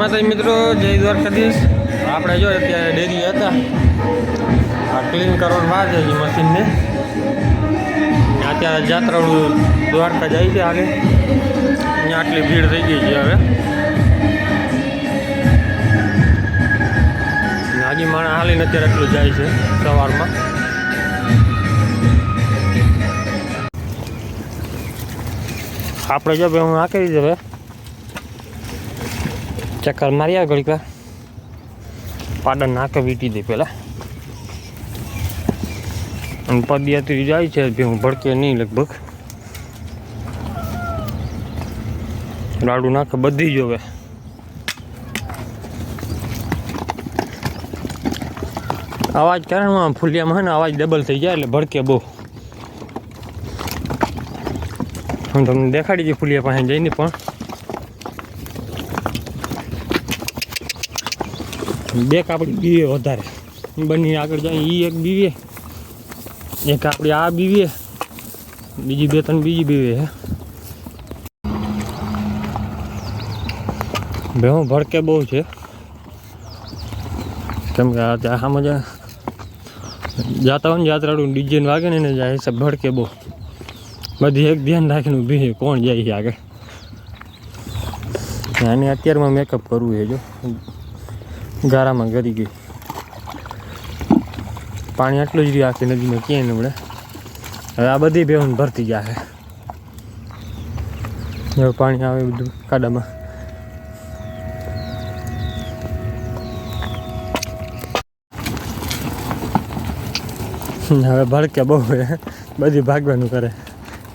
માતાજી મિત્રો, જય દ્વારકાધીશ. આપણે જો અત્યારે ડેરી હતા. આ ક્લીન કરવાનું વાર છે મશીનને અત્યારે જાત્રાળું દ્વારકા જાય છે આગળ અહીંયા આટલી ભીડ થઈ ગઈ છે હવે. હાજી માણસ હાલીને અત્યારે એટલું જાય છે સવારમાં. આપણે જો ભાઈ હું નાખી દીધું હવે. ચક્કર મારી આવે ઘડીક વાર પાડન નાકે વીટી દે પેલા. અને પદયાત્રી જાય છે હું ભડકે નહીં લગભગ. લાડુ નાખે બધી જ હવે. અવાજ કારણમાં ફૂલિયામાં ને, અવાજ ડબલ થઈ જાય એટલે ભડકે બહુ. હું તમને દેખાડી દઈ ફૂલિયા પાસે જઈને પણ. બે કાપડી બીવે વધારે. બંને આગળ જાય એ એક બીવે. એક આપણી આ બીવે. બીજી બે ત્રણ બીજી બીવે, હે. ભેહું ભડકે બહુ છે. કેમ કે આ ત્યાં સામે જ જાતા હોય ને યાત્રાળું ડીજે વાગે ને એને જાય છે ભડકે બહુ. બધી એક ધ્યાન રાખીને ઊભી કોણ જાય છે આગળ? આને અત્યારમાં મેકઅપ કરવું છે, જો. ગારામાં ગરી ગઈ. પાણી આટલું જ રહ્યું આખી નદીમાં, ક્યાંય ન મળે. હવે આ બધી બેહુન ભરતી જાય હવે પાણી આવે બધું કાડામાં. હવે ભડકે બહુ બધી ભાગવાનું કરે.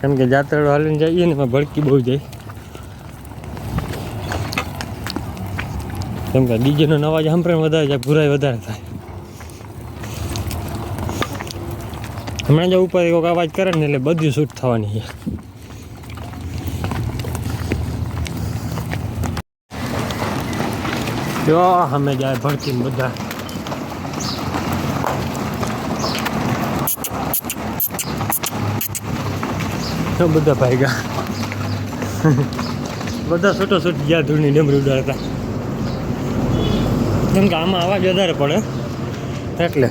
કેમ કે જાત્રાળો હાલીને જઈએ ને એમાં ભડકી બહુ જાય. કેમ કે ડીજેનો અવાજ સાંભળે વધારે જાય ભૂરાઈ વધારે થાય. હમણાં જો ઉપર એક અવાજ કરે ને એટલે બધી શૂટ થવાની છે. જો, અમે જાય ભડકીને બધા. જો બધા ભાગ્યા બધા છૂટો છૂટ ગયા ધૂળની ડમરી ઉડાડતા. કેમ કે આમાં અવાજ વધારે પડે. એટલે.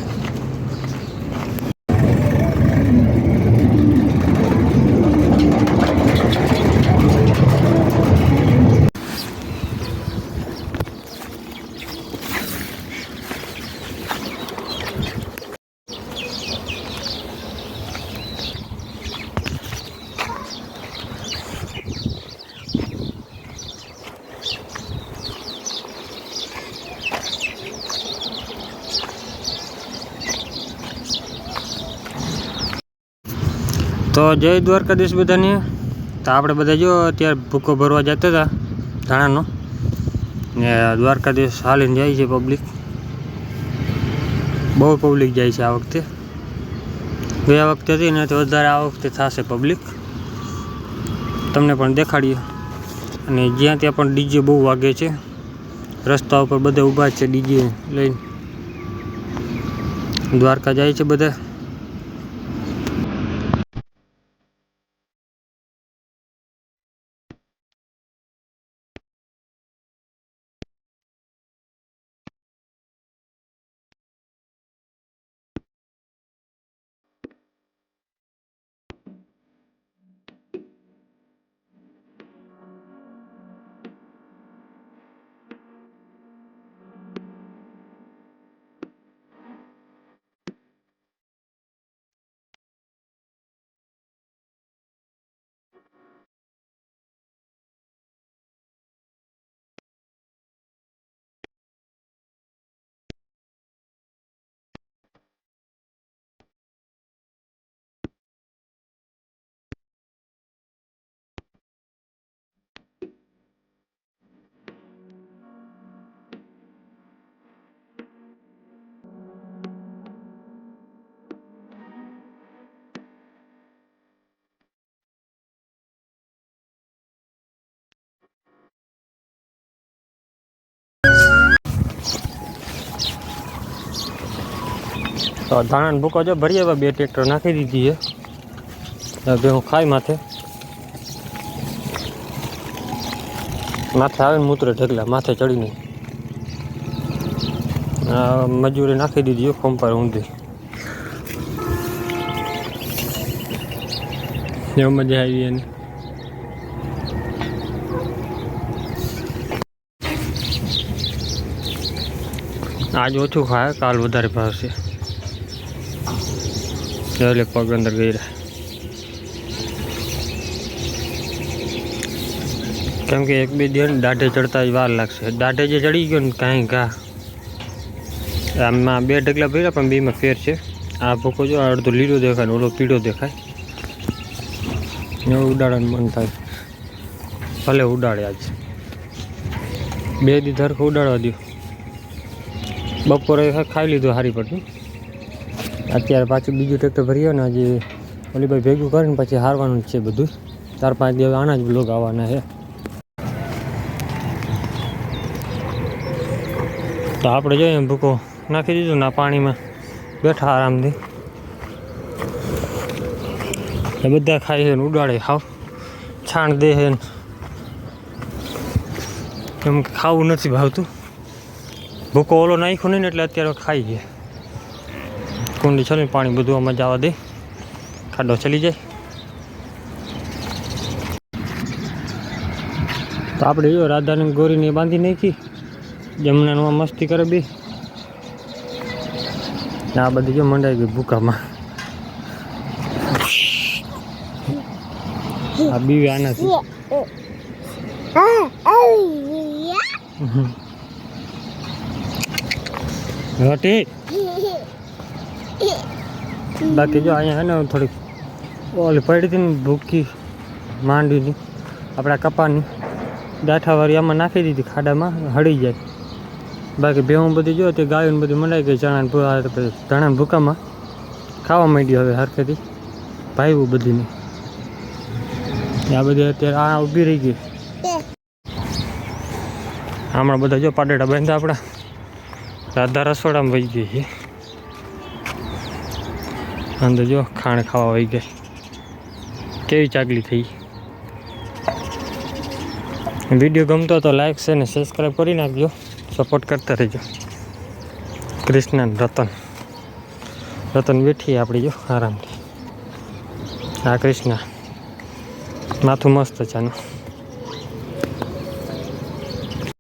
તો જય દ્વારકાધીશ બધાને. તો આપણે બધા જો અત્યારે ભૂકો ભરવા જતા હતા ધાણાનો. ને દ્વારકાધીશ હાલીને જાય છે પબ્લિક બહુ પબ્લિક જાય છે આ વખતે. ગયા વખતે હતી ને વધારે આ વખતે થશે પબ્લિક તમને પણ દેખાડીએ. અને જ્યાં ત્યાં પણ ડીજે બહુ વાગે છે. રસ્તા ઉપર બધા ઊભા છે ડીજે લઈને. દ્વારકા જાય છે બધા. તો ધાણાને ભૂકો જો ભરી આવ્યા, બે ટ્રેક્ટર નાખી દીધી છે. હવે હું ખાઈ માથે. માથે આવે ને મૂત્ર ઢગલા, માથે ચડીને. મજૂરી નાખી દીધી ફોર્મ પર ઊંધી. એવું મજા આવી એની. આજ ઓછું ખાય, કાલ વધારે ભાવશે. એટલે પગ અંદર ગઈ કેમ કે એક બે દિવસ દાઢે ચડતા જ વાર લાગશે દાઢે જે ચડી ગયો ને કાંઈ ઘા આમાં બે ઢગલા ભર્યા પણ બેમાં ફેર છે આ ભૂકો જો અડધો લીલો દેખાય ને ઓલો પીળો દેખાય એવું ઉડાડવાનું મન થાય ભલે ઉડાડે આજ બે દી ધરખો ઉડાડવા દો બપોરે ખાઈ લીધું હારી પડતું અત્યારે પાછું બીજું ટ્રેક્ટર ભરીએ ને હજી ઓલી ભાઈ ભેગું કરીને પછી હારવાનું જ છે બધું. ચાર પાંચ દિવસ આના જ બ્લોગ આવવાના છે. તો આપણે જોઈએ ભૂકો નાખી દીધું ના પાણીમાં. બેઠા આરામથી. એ બધા ખાઈ છે ને ઉડાડે ખાવ છાણ દે છે એમ ખાવું નથી ભાવતું. ભૂકો ઓલો નાખ્યો નહીં ને એટલે અત્યારે ખાઈ ગયા. કુંડી છે ને પાણી બધું મજા જવા દે. ખાડો ચલી જાય. તો આપણે જો રાધાને ગોરીને બાંધી નાખી. જમણાનું મસ્તી કરે બી. આ બધી જો મંડાઈ ગઈ ભૂકામાં. આ બી આનાથી. હટી બાકી જો અહીંયા હે ને થોડીક ઓલી પડી હતી ને ભૂકી માંડવીની આપણા કપાની દાઠાવાળી આમાં નાખી દીધી ખાડામાં, હળી જાય. બાકી ભેહું બધી જો તે ગાયું બધું મંડાઈ ગઈ ચણા ધણા ભૂકામાં. ખાવા માંડ્યું હવે હરખેથી. ભાઈવું બધીને. આ બધી અત્યારે આ ઊભી રહી ગઈ. હમણાં બધા જો પાટેટા બાંધ્યા આપણા. રાધા રસોડામાં વહી ગઈ છે. અંદર જો, ખાણ ખાવા વહી ગઈ. કેવી ચાગલી થઈ? વીડિયો ગમતો તો લાઈક છે ને સબસ્ક્રાઈબ કરી નાખજો. સપોર્ટ કરતા રહેજો. કૃષ્ણન રતન. રતન બેઠી આપણી જો, આરામથી. હા, કૃષ્ણ. માથું મસ્ત છે આનું.